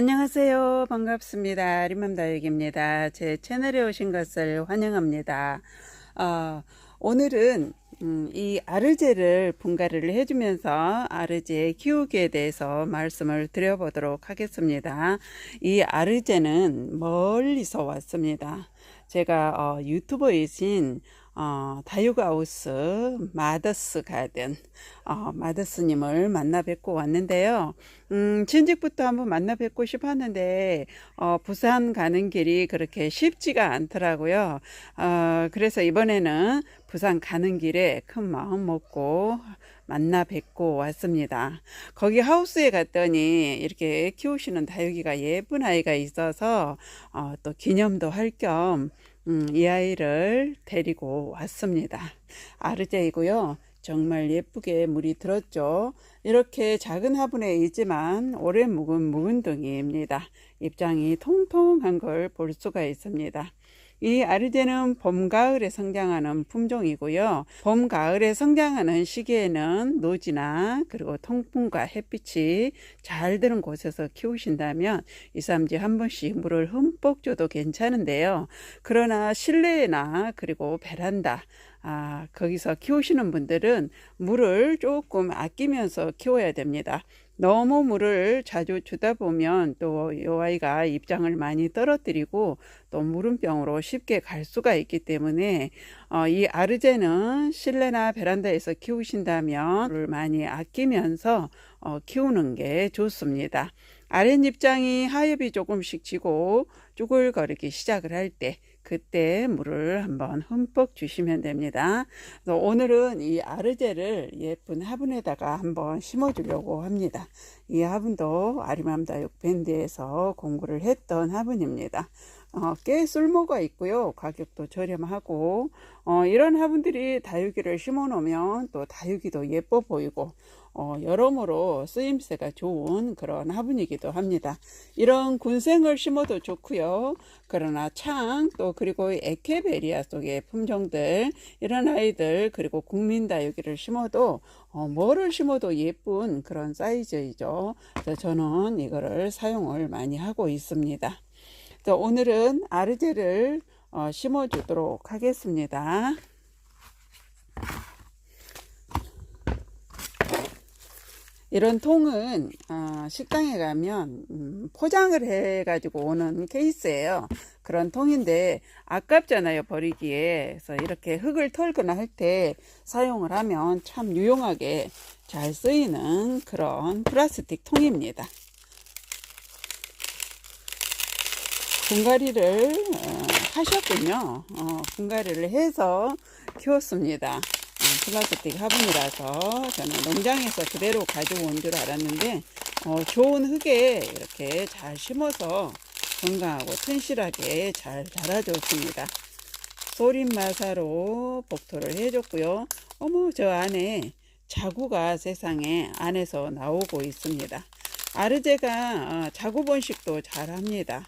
안녕하세요. 반갑습니다. 리맘 다육입니다. 제 채널에 오신 것을 환영합니다. 어, 오늘은 음, 이 아르제를 분갈이를 해주면서 아르제 키우기에 대해서 말씀을 드려보도록 하겠습니다. 이 아르제는 멀리서 왔습니다. 제가 어, 유튜버이신 어, 다육하우스 마더스 가든 어, 마더스님을 만나 뵙고 왔는데요. 음, 진직부터 한번 만나 뵙고 싶었는데 어, 부산 가는 길이 그렇게 쉽지가 않더라고요. 어, 그래서 이번에는 부산 가는 길에 큰 마음 먹고 만나 뵙고 왔습니다. 거기 하우스에 갔더니 이렇게 키우시는 다육이가 예쁜 아이가 있어서 어, 또 기념도 할겸 음, 이 아이를 데리고 왔습니다. 아르제이고요. 정말 예쁘게 물이 들었죠. 이렇게 작은 화분에 있지만 오래 묵은 묵은둥이입니다. 입장이 통통한 걸 볼 수가 있습니다. 이 아르제는 봄, 가을에 성장하는 품종이고요. 봄, 가을에 성장하는 시기에는 노지나 그리고 통풍과 햇빛이 잘 드는 곳에서 키우신다면 2, 3주에 한 번씩 물을 흠뻑 줘도 괜찮은데요. 그러나 실내나 그리고 베란다, 아, 거기서 키우시는 분들은 물을 조금 아끼면서 키워야 됩니다. 너무 물을 자주 주다 보면 또 이 아이가 입장을 많이 떨어뜨리고 또 물음병으로 쉽게 갈 수가 있기 때문에 어, 이 아르제는 실내나 베란다에서 키우신다면 물을 많이 아끼면서 어, 키우는 게 좋습니다. 아랫입장이 하엽이 조금씩 지고 쭈글거리기 시작을 할 때 그때 물을 한번 흠뻑 주시면 됩니다. 그래서 오늘은 이 아르제를 예쁜 화분에다가 한번 심어 주려고 합니다. 이 화분도 아리맘다육 밴드에서 공부를 했던 화분입니다. 어, 꽤 쓸모가 있고요. 가격도 저렴하고 어, 이런 화분들이 다육이를 심어 놓으면 또 다육이도 예뻐 보이고 어, 여러모로 쓰임새가 좋은 그런 화분이기도 합니다. 이런 군생을 심어도 좋고요. 그러나 창 또 그리고 에케베리아 속의 품종들 이런 아이들 그리고 국민다육이를 심어도 어, 뭐를 심어도 예쁜 그런 사이즈이죠. 저는 이거를 사용을 많이 하고 있습니다. 또 오늘은 아르제를 어, 심어주도록 하겠습니다. 이런 통은 어, 식당에 가면 음, 포장을 해 가지고 오는 케이스예요. 그런 통인데 아깝잖아요 버리기에. 그래서 이렇게 흙을 털거나 할 때 사용을 하면 참 유용하게 잘 쓰이는 그런 플라스틱 통입니다. 분갈이를 어, 하셨군요. 어, 분갈이를 해서 키웠습니다. 플라스틱 화분이라서 저는 농장에서 그대로 가져온 줄 알았는데 어, 좋은 흙에 이렇게 잘 심어서 건강하고 튼실하게 잘 자라줬습니다. 소림마사로 복토를 해줬고요. 어머 저 안에 자구가 세상에 안에서 나오고 있습니다. 아르제가 어, 자구 번식도 잘합니다.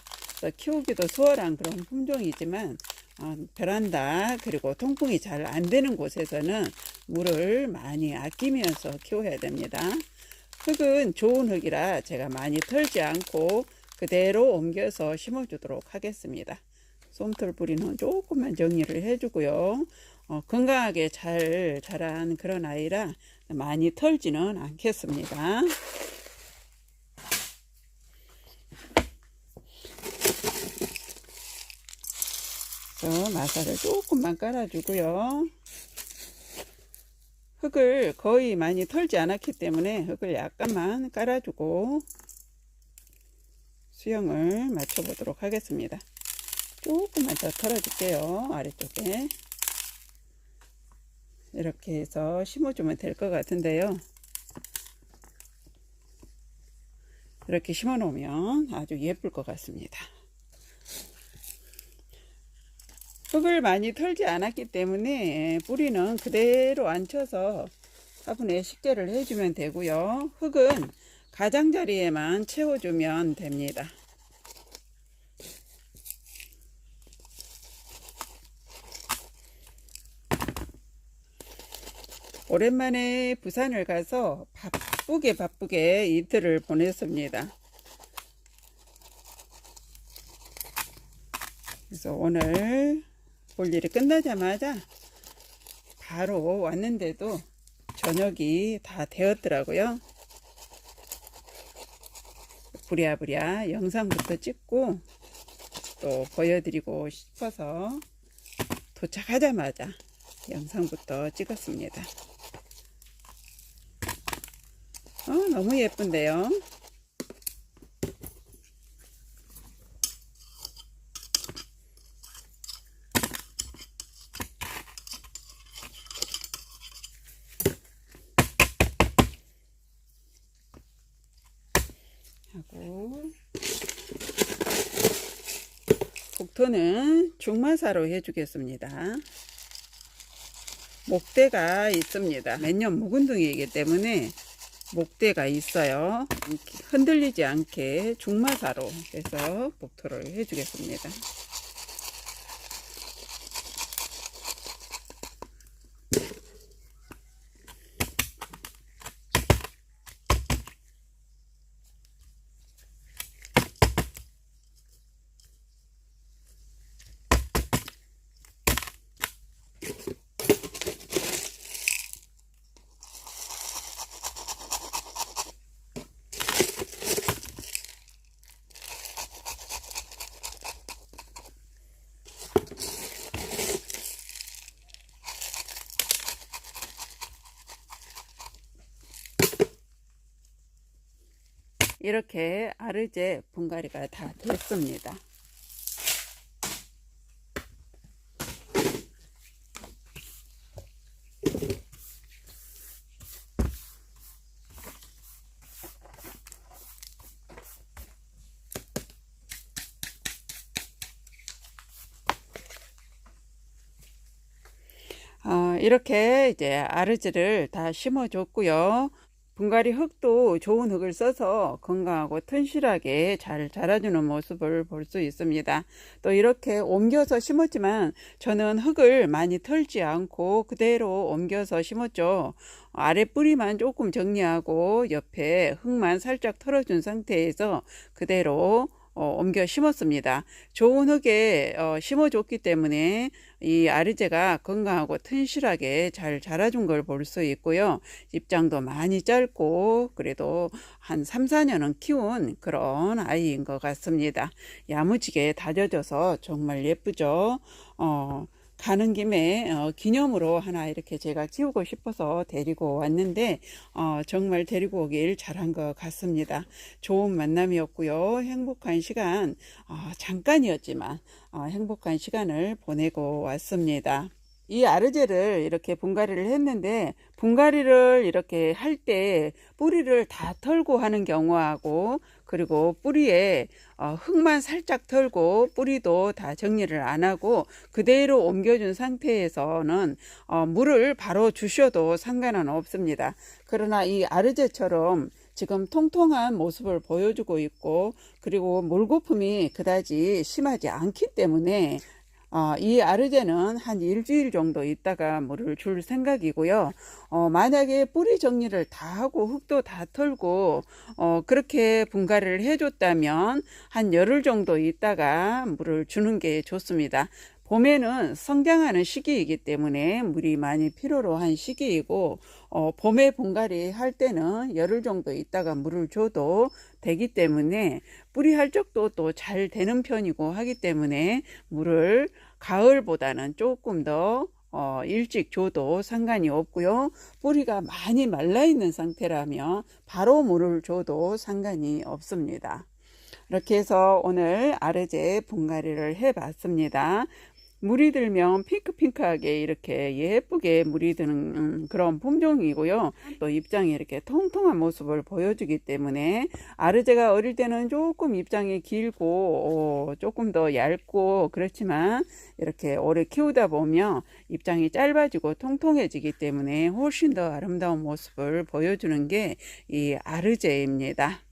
키우기도 수월한 그런 품종이지만 어, 베란다 그리고 통풍이 잘 안 되는 곳에서는 물을 많이 아끼면서 키워야 됩니다. 흙은 좋은 흙이라 제가 많이 털지 않고 그대로 옮겨서 심어주도록 하겠습니다. 솜털 뿌리는 조금만 정리를 해주고요. 어, 건강하게 잘 자란 그런 아이라 많이 털지는 않겠습니다. 마사를 조금만 깔아주고요. 흙을 거의 많이 털지 않았기 때문에 흙을 약간만 깔아주고 수영을 맞춰 보도록 하겠습니다. 조금만 더 털어줄게요. 아래쪽에. 이렇게 해서 심어주면 될 것 같은데요. 이렇게 심어 놓으면 아주 예쁠 것 같습니다. 흙을 많이 털지 않았기 때문에 예, 뿌리는 그대로 앉혀서 4분의 10개를 해주면 되고요. 흙은 가장자리에만 채워주면 됩니다. 오랜만에 부산을 가서 바쁘게 바쁘게 이틀을 보냈습니다. 그래서 오늘 볼 일이 끝나자마자 바로 왔는데도 저녁이 다 되었더라고요. 부랴부랴 영상부터 찍고 또 보여드리고 싶어서 도착하자마자 영상부터 찍었습니다. 어, 너무 예쁜데요. 하고 복토는 중마사로 해주겠습니다. 목대가 있습니다. 매년 묵은둥이이기 때문에 목대가 있어요. 흔들리지 않게 중마사로 해서 복토를 해주겠습니다. 이렇게 아르제 분갈이가 다 됐습니다. 어, 이렇게 이제 아르지를 다 심어줬고요. 분갈이 흙도 좋은 흙을 써서 건강하고 튼실하게 잘 자라주는 모습을 볼 수 있습니다. 또 이렇게 옮겨서 심었지만 저는 흙을 많이 털지 않고 그대로 옮겨서 심었죠. 아래 뿌리만 조금 정리하고 옆에 흙만 살짝 털어준 상태에서 그대로 어, 옮겨 심었습니다. 좋은 흙에 어, 심어줬기 때문에 이 아르제가 건강하고 튼실하게 잘 자라준 걸 볼 수 있고요. 입장도 많이 짧고 그래도 한 3, 4년은 키운 그런 아이인 것 같습니다. 야무지게 다져져서 정말 예쁘죠. 어, 가는 김에 어, 기념으로 하나 이렇게 제가 키우고 싶어서 데리고 왔는데 어, 정말 데리고 오길 잘한 것 같습니다. 좋은 만남이었고요. 행복한 시간 어, 잠깐이었지만 어, 행복한 시간을 보내고 왔습니다. 이 아르제를 이렇게 분갈이를 했는데 분갈이를 이렇게 할 때 뿌리를 다 털고 하는 경우하고 그리고 뿌리에 어, 흙만 살짝 털고 뿌리도 다 정리를 안 하고 그대로 옮겨준 상태에서는 어, 물을 바로 주셔도 상관은 없습니다. 그러나 이 아르제처럼 지금 통통한 모습을 보여주고 있고 그리고 물거품이 그다지 심하지 않기 때문에 어, 이 아르제는 한 일주일 정도 있다가 물을 줄 생각이고요. 어, 만약에 뿌리 정리를 다 하고 흙도 다 털고 어, 그렇게 분갈이를 해줬다면 한 열흘 정도 있다가 물을 주는 게 좋습니다. 봄에는 성장하는 시기이기 때문에 물이 많이 필요로 한 시기이고 어, 봄에 분갈이 할 때는 열흘 정도 있다가 물을 줘도 되기 때문에 뿌리 활적도 또 잘 되는 편이고 하기 때문에 물을 가을보다는 조금 더 어, 일찍 줘도 상관이 없고요. 뿌리가 많이 말라 있는 상태라면 바로 물을 줘도 상관이 없습니다. 이렇게 해서 오늘 아르제 분갈이를 해 봤습니다. 물이 들면 핑크핑크하게 이렇게 예쁘게 물이 드는 음, 그런 품종이고요. 또 입장이 이렇게 통통한 모습을 보여주기 때문에 아르제가 어릴 때는 조금 입장이 길고 어, 조금 더 얇고 그렇지만 이렇게 오래 키우다 보면 입장이 짧아지고 통통해지기 때문에 훨씬 더 아름다운 모습을 보여주는 게 이 아르제입니다.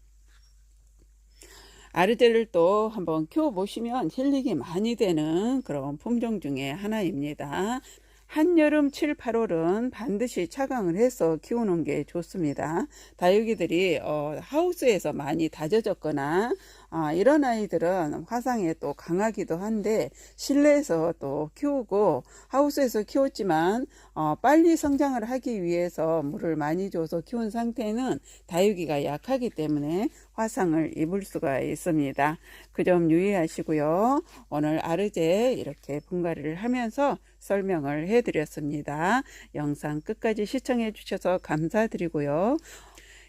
아르제를 또 한번 키워보시면 힐링이 많이 되는 그런 품종 중에 하나입니다. 한여름 7, 8월은 반드시 차강을 해서 키우는 게 좋습니다. 다육이들이 어, 하우스에서 많이 다져졌거나 아, 이런 아이들은 화상에 또 강하기도 한데 실내에서 또 키우고 하우스에서 키웠지만 어, 빨리 성장을 하기 위해서 물을 많이 줘서 키운 상태는 다육이가 약하기 때문에 화상을 입을 수가 있습니다. 그 점 유의하시고요. 오늘 아르제 이렇게 분갈이를 하면서 설명을 해드렸습니다. 영상 끝까지 시청해 주셔서 감사드리고요.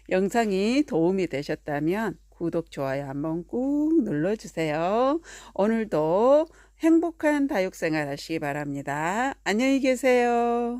영상이 도움이 되셨다면 구독, 좋아요 한번 꾹 눌러주세요. 오늘도 행복한 다육생활 하시기 바랍니다. 안녕히 계세요.